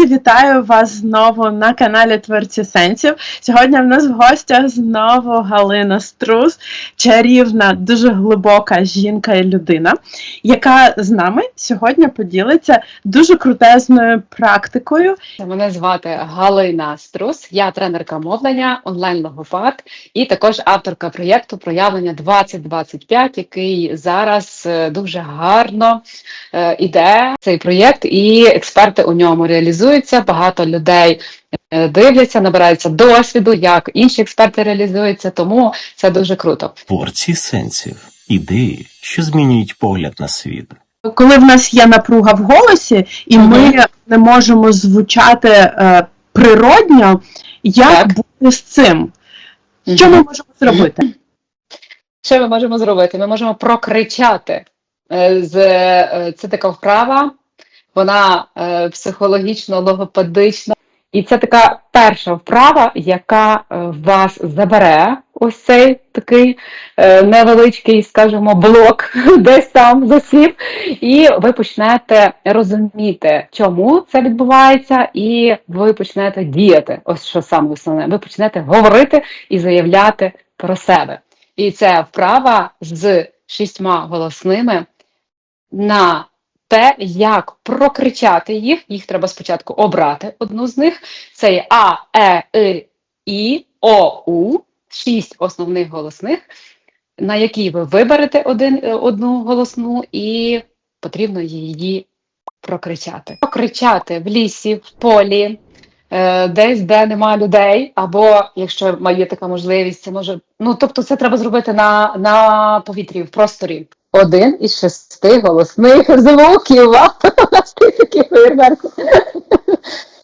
Друзі, вітаю вас знову на каналі Творці Сенсів. Сьогодні в нас в гостях знову Галина Струс, чарівна, дуже глибока жінка і людина, яка з нами сьогодні поділиться дуже крутезною практикою. Мене звати Галина Струс, я тренерка мовлення, онлайн-логопад і також авторка проєкту Проявлення 2025, який зараз е, дуже гарно е, іде цей проєкт, і експерти у ньому реалізуються. Багато людей е, дивляться, набираються досвіду, як інші експерти реалізуються, тому це дуже круто. Творці сенсів, ідеї, що змінюють погляд на світ. Коли в нас є напруга в голосі, і Мгм. ми не можемо звучати е, природньо, як Так. бути з цим? Що ми можемо зробити? Що ми можемо зробити? Ми можемо прокричати. Е, з- е, Це така вправа, вона е, психологічно, логопедична. І це така перша вправа, яка е, вас забере ось цей такий е, невеличкий, скажімо, блок десь там засів, і ви почнете розуміти, чому це відбувається, і ви почнете діяти. Ось що саме основне. Ви почнете говорити і заявляти про себе. І це вправа з шістьма голосними на те, як прокричати їх. Їх треба спочатку обрати одну з них. Це є А, Е, И, І, О, У, шість основних голосних, на які ви виберете один, е, одну голосну, і потрібно її прокричати. Прокричати в лісі, в полі, е, десь, де немає людей, або якщо є така можливість, це може. Ну, тобто, це треба зробити на, на повітрі, в просторі. Один із шести голосних звуків.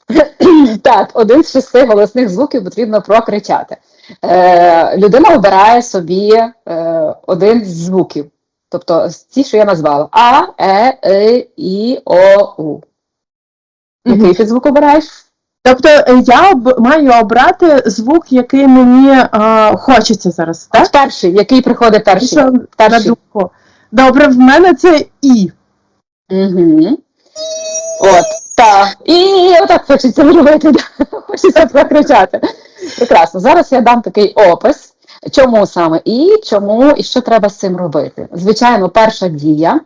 Так, один з шести голосних звуків потрібно прокричати. Е, людина обирає собі е, один з звуків. Тобто ті, що я назвала: А, Е, И, І, О, У. Який ти звук обираєш? Тобто е, я об- маю обрати звук, який мені е, хочеться зараз, так? Перший, який приходить перший? Що на думку? Добре, в мене це І. Угу. От, так. І отак хочеться зробити, да. хочеться прокричати. Прекрасно. Зараз я дам такий опис, чому саме і чому, і що треба з цим робити. Звичайно, перша дія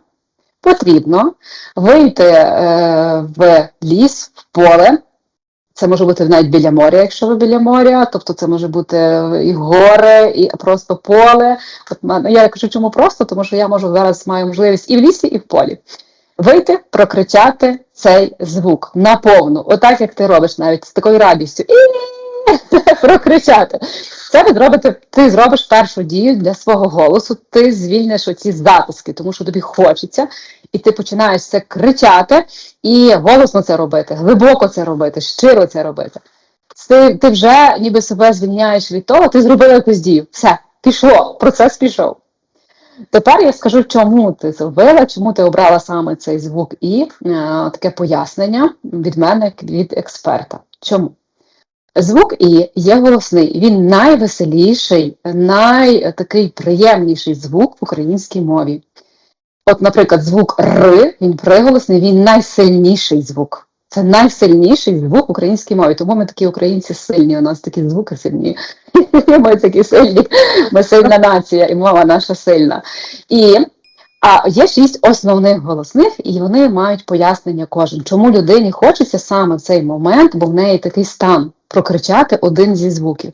потрібно вийти е, в ліс, в поле. Це може бути навіть біля моря, якщо ви біля моря, тобто це може бути і гори, і просто поле. От я кажу, чому просто, тому що я можу зараз маю можливість і в лісі, і в полі. Вийти, прокричати цей звук наповну, отак як ти робиш навіть з такою радістю. І прокричати. Це ви зробите, ти зробиш першу дію для свого голосу, ти звільниш оці затиски, тому що тобі хочеться, і ти починаєш це кричати і голосно це робити, глибоко це робити, щиро це робити. Ти, ти вже ніби себе звільняєш від того, ти зробила якусь дію. Все, пішло, процес пішов. Тепер я скажу, чому ти зробила, чому ти обрала саме цей звук і е, таке пояснення від мене, від експерта. Чому? Звук І є голосний, він найвеселіший, найтакий приємніший звук в українській мові. От, наприклад, звук Р, він приголосний, він найсильніший звук. Це найсильніший звук в українській мові. Тому ми такі українці сильні, у нас такі звуки сильні. Ми такі сильні, ми сильна нація, і мова наша сильна. І а є шість основних голосних, і вони мають пояснення кожен, чому людині хочеться саме в цей момент, бо в неї такий стан прокричати один зі звуків.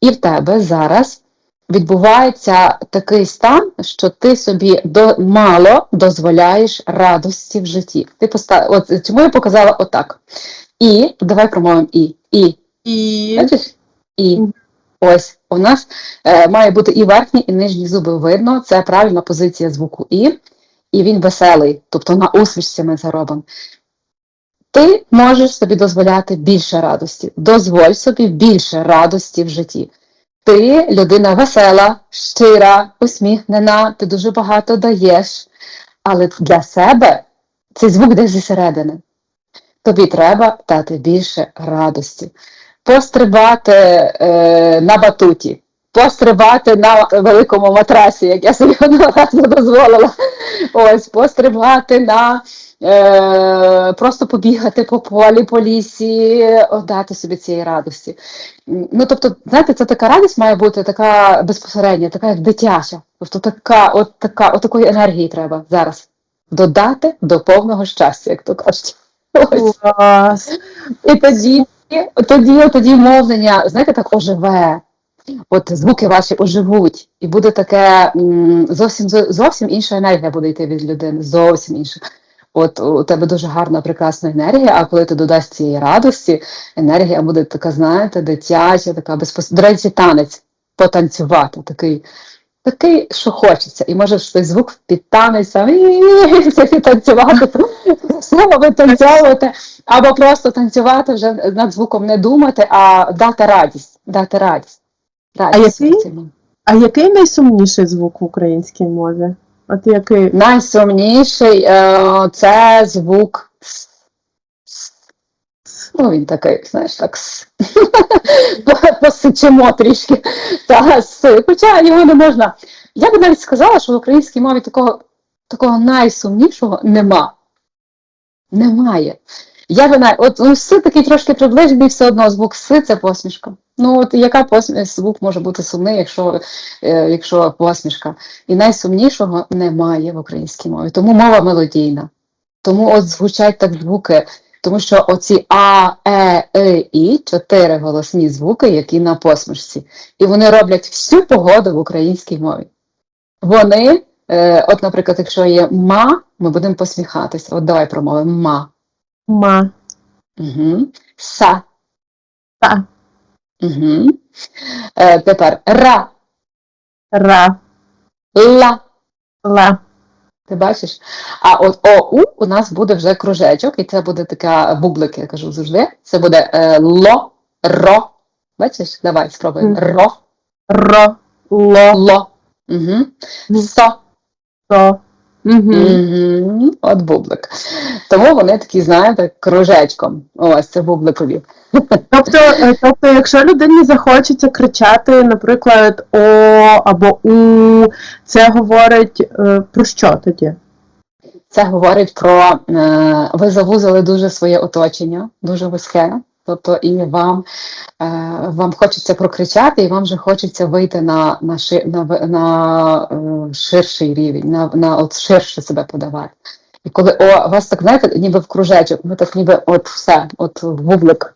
І в тебе зараз відбувається такий стан, що ти собі до, мало дозволяєш радості в житті. Ти постав... От чому я показала отак. І давай промовимо і. І. І Бачиш? І. Ось у нас е, має бути і верхні, і нижні зуби видно. Це правильна позиція звуку І. І він веселий, тобто на усмішці ми це робимо. Ти можеш собі дозволяти більше радості. Дозволь собі більше радості в житті. Ти людина весела, щира, усміхнена, ти дуже багато даєш, але для себе цей звук десь зі середини. Тобі треба дати більше радості. Пострибати е, на батуті. Пострибати на великому матрасі, як я собі одного разу дозволила. Ось, пострибати на е, просто побігати по полі, по лісі, отдати собі цієї радості. Ну, тобто, знаєте, це така радість має бути така безпосередня, така як дитяча. Тобто така, от така, от такої енергії треба зараз додати до повного щастя, як то кажуть. Ось. І тоді, тоді, тоді мовлення, знаєте, так оживе. От звуки ваші оживуть, і буде таке зовсім зовсім інша енергія буде йти від людини. Зовсім інша. От у тебе дуже гарна, прекрасна енергія, а коли ти додасть цієї радості, енергія буде така, знаєте, дитяча, така безпос... До речі, танець потанцювати, такий, такий, що хочеться. І можеш той звук під танець там, і танцювати, слово витанцьовувати, або просто танцювати, вже над звуком не думати, а дати радість. Дати радість. Радість який? А який найсумніший звук в українській мові? От який? Найсумніший е, це звук. Ну, він такий, знаєш, так. Посичимо трішки. Та. Хоча його не можна. Я би навіть сказала, що в українській мові такого, такого найсумнішого нема. Немає. Я би навіть, от ну, «с» такий трошки приближений, все одно звук «с» це посмішка. Ну, от яка посмішка, звук може бути сумний, якщо, е, якщо посмішка. І найсумнішого немає в українській мові. Тому мова мелодійна. Тому от звучать так звуки. Тому що оці А, Е, И, І чотири голосні звуки, які на посмішці. І вони роблять всю погоду в українській мові. Вони, е, от, наприклад, якщо є ма, ми будемо посміхатися. От давай промовимо ма. Ма. Угу. Са. Та. Угу. Е, тепер ра, Ра. ла. Ла. Ти бачиш? А от ОУ у нас буде вже кружечок, і це буде така бублик, я кажу завжди. Це буде е, ло, ро. Бачиш? Давай спробуємо. Ро, Ро. Ло. ло. Угу. Мгм. Со. Угу. Угу. От бублик. Тому вони такі, знаєте, кружечком. Ось це бубликові. Тобто, е, тобто, якщо людині захочеться кричати, наприклад, О або У, це говорить е, про що тоді? Це говорить про е, ви завузили дуже своє оточення, дуже вузьке. Тобто і вам, е, вам хочеться прокричати, і вам вже хочеться вийти на, на, ши, на, на е, ширший рівень, на, на от ширше себе подавати. І коли о, вас так знаєте, ніби в кружечок, ми так ніби от все, от в бублик,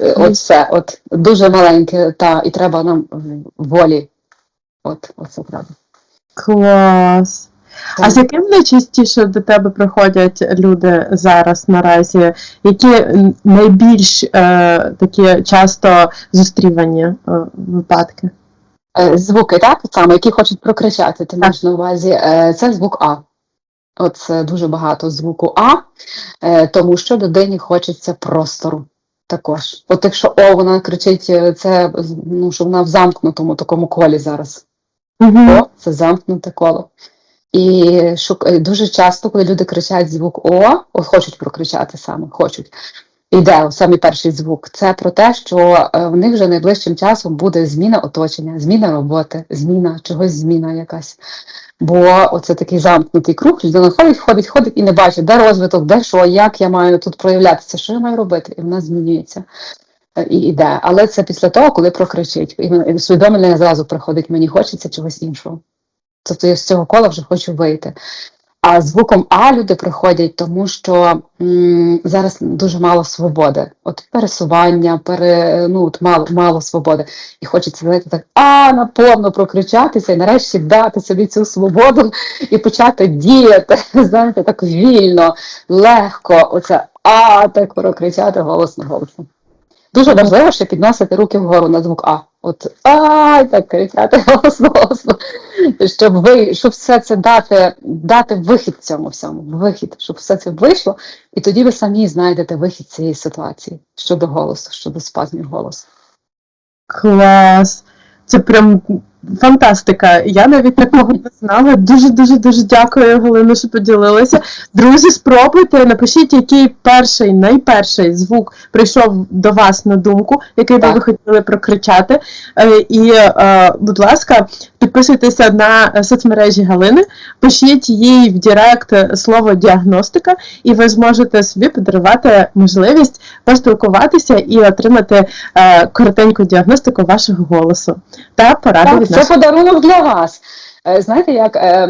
е, от все, от дуже маленьке, та, і треба нам волі. От, от це правда. Клас. А з яким найчастіше до тебе приходять люди зараз наразі? Які найбільш е, такі часто зустрівані е, випадки? Е, Звуки, так? Саме, які хочуть прокричати, ти маєш на увазі. Е, Це звук А. От це дуже багато звуку А, е, тому що людині хочеться простору також. От якщо О, вона кричить, це ну, що вона в замкнутому такому колі зараз. Угу. О, це замкнуте коло. І шук... е, дуже часто, коли люди кричать звук О, от хочуть прокричати саме, хочуть. Іде самий перший звук. Це про те, що е, в них вже найближчим часом буде зміна оточення, зміна роботи, зміна чогось зміна якась. Бо оце такий замкнутий круг, людина ходить, ходить, ходить і не бачить, де розвиток, де що, як я маю тут проявлятися, що я маю робити, і вона змінюється. Е, І йде. Але це після того, коли прокричить. І усвідомлення зразу приходить, мені хочеться чогось іншого. Тобто я з цього кола вже хочу вийти. А звуком А люди приходять, тому що м, зараз дуже мало свободи. От пересування, пере, ну, от мало, мало свободи. І хочеться знаєте, так а наповно прокричатися і нарешті дати собі цю свободу і почати діяти, знаєте, так вільно, легко. Оце а так прокричати голосно голосно. Дуже важливо ще підносити руки вгору на звук А. От ай, так кричати голосно голосно щоб ви, щоб все це дати, дати вихід цьому всьому, вихід, щоб все це вийшло, і тоді ви самі знайдете вихід цієї ситуації щодо голосу, щодо спазмів голосу. Клас. Це прям Фантастика. Я навіть такого не знала. Дуже дуже дуже дякую, Галина, що поділилася. Друзі, спробуйте, напишіть, який перший, найперший звук прийшов до вас на думку, який би ви хотіли прокричати. Е, І, е, будь ласка, підписуйтеся на е, соцмережі Галини, пишіть їй в Директ е, слово діагностика, і ви зможете собі подарувати можливість поспілкуватися і отримати е, коротеньку діагностику вашого голосу та поради Так, від це нас. подарунок для вас. Знаєте, як е,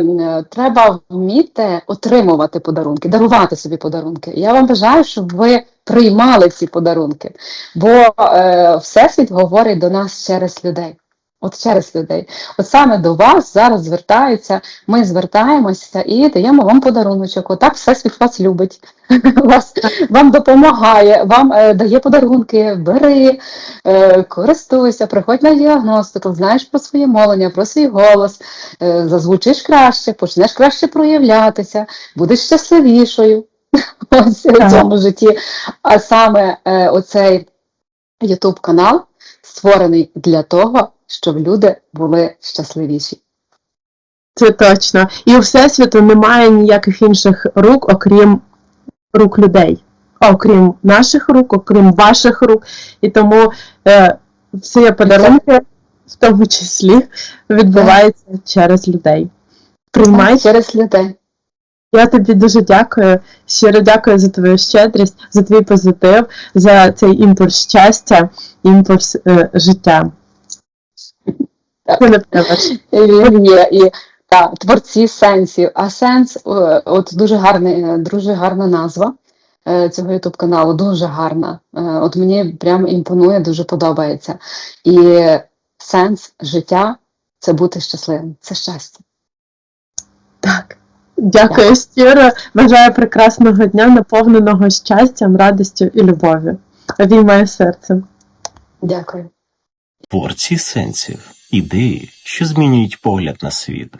треба вміти отримувати подарунки, дарувати собі подарунки. Я вам бажаю, щоб ви приймали ці подарунки, бо е, Всесвіт говорить до нас через людей. От через людей. От саме до вас зараз звертаються, ми звертаємося і даємо вам подаруночок. Отак Всесвіт вас любить, вас, вам допомагає, вам е, дає подарунки, бери, е, користуйся, приходь на діагностику, знаєш про своє мовлення, про свій голос, е, зазвучиш краще, почнеш краще проявлятися, будеш щасливішою ось в цьому житті. А саме е, оцей YouTube канал створений для того, щоб люди були щасливіші. Це точно. І у Всесвіту немає ніяких інших рук, окрім рук людей. Окрім наших рук, окрім ваших рук. І тому е, всі подарунки, в тому числі, відбуваються через людей. Приймайте. Через людей. Я тобі дуже дякую. Щиро дякую за твою щедрість, за твій позитив, за цей імпульс щастя, імпульс е, життя. Так. Це не переваж. І Він є і та, творці сенсів. А сенс, е, от дуже гарний, е, дуже гарна назва е, цього youtube каналу, дуже гарна. От мені прям імпонує, дуже подобається. І сенс життя це бути щасливим, це щастя. Так. Дякую щиро. Бажаю прекрасного дня, наповненого щастям, радістю і любов'ю. Обіймаю серцем. Дякую. Творці сенсів. Ідеї, що змінюють погляд на світ.